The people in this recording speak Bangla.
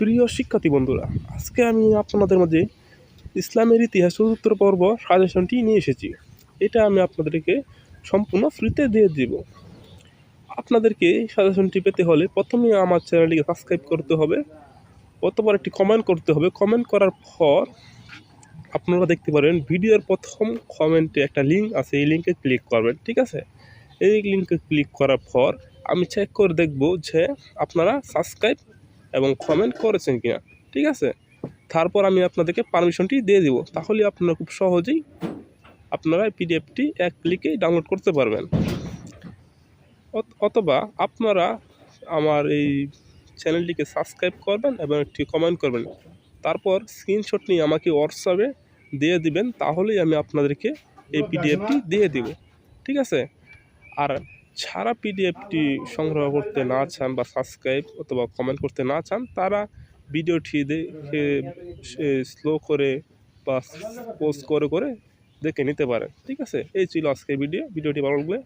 প্রিয় শিক্ষার্থী বন্ধুরা, আজকে আমি আপনাদের মাঝে ইসলামের ইতিহাস চতুর্থ পর্ব সাজেশনটি নিয়ে এসেছি। এটা আমি আপনাদেরকে সম্পূর্ণ ফ্রিতে দিয়ে দিব। আপনাদেরকে সাজেশনটি পেতে হলে প্রথমে আমার চ্যানেলটিকে সাবস্ক্রাইব করতে হবে অতপর একটি কমেন্ট করতে হবে। কমেন্ট করার পর আপনারা দেখতে পারেন ভিডিওর প্রথম কমেন্টে একটা লিঙ্ক আছে, এই লিঙ্কে ক্লিক করবেন, ঠিক আছে? এই লিঙ্কে ক্লিক করার পর আমি চেক করে দেখব যে আপনারা সাবস্ক্রাইব এবং কমেন্ট করেছেন কিনা ঠিক আছে? তারপর আমি আপনাদেরকে পারমিশনটি দিয়ে দিব তাহলে আপনারা খুব সহজেই আপনারা পিডিএফটি এক ক্লিকেই ডাউনলোড করতে পারবেন। অথবা আপনারা আমার এই চ্যানেলটিকে সাবস্ক্রাইব করবেন এবং একটি কমেন্ট করবেন। তারপর স্ক্রিনশট নিয়ে আমাকে হোয়াটসঅ্যাপে দিয়ে দিবেন তাহলেই আমি আপনাদেরকে এই পিডিএফটি দিয়ে দিব ঠিক আছে? আর ছাড়া পিডিএফটি সংগ্রহ করতে না চান বা সাবস্ক্রাইব অথবা কমেন্ট করতে না চান, তারা ভিডিওটি দেখে স্লো করে বা পোস্ট করে করে দেখে নিতে পারে ঠিক আছে? এই ছিল আজকে ভিডিও ভিডিওটি ভালো লাগলে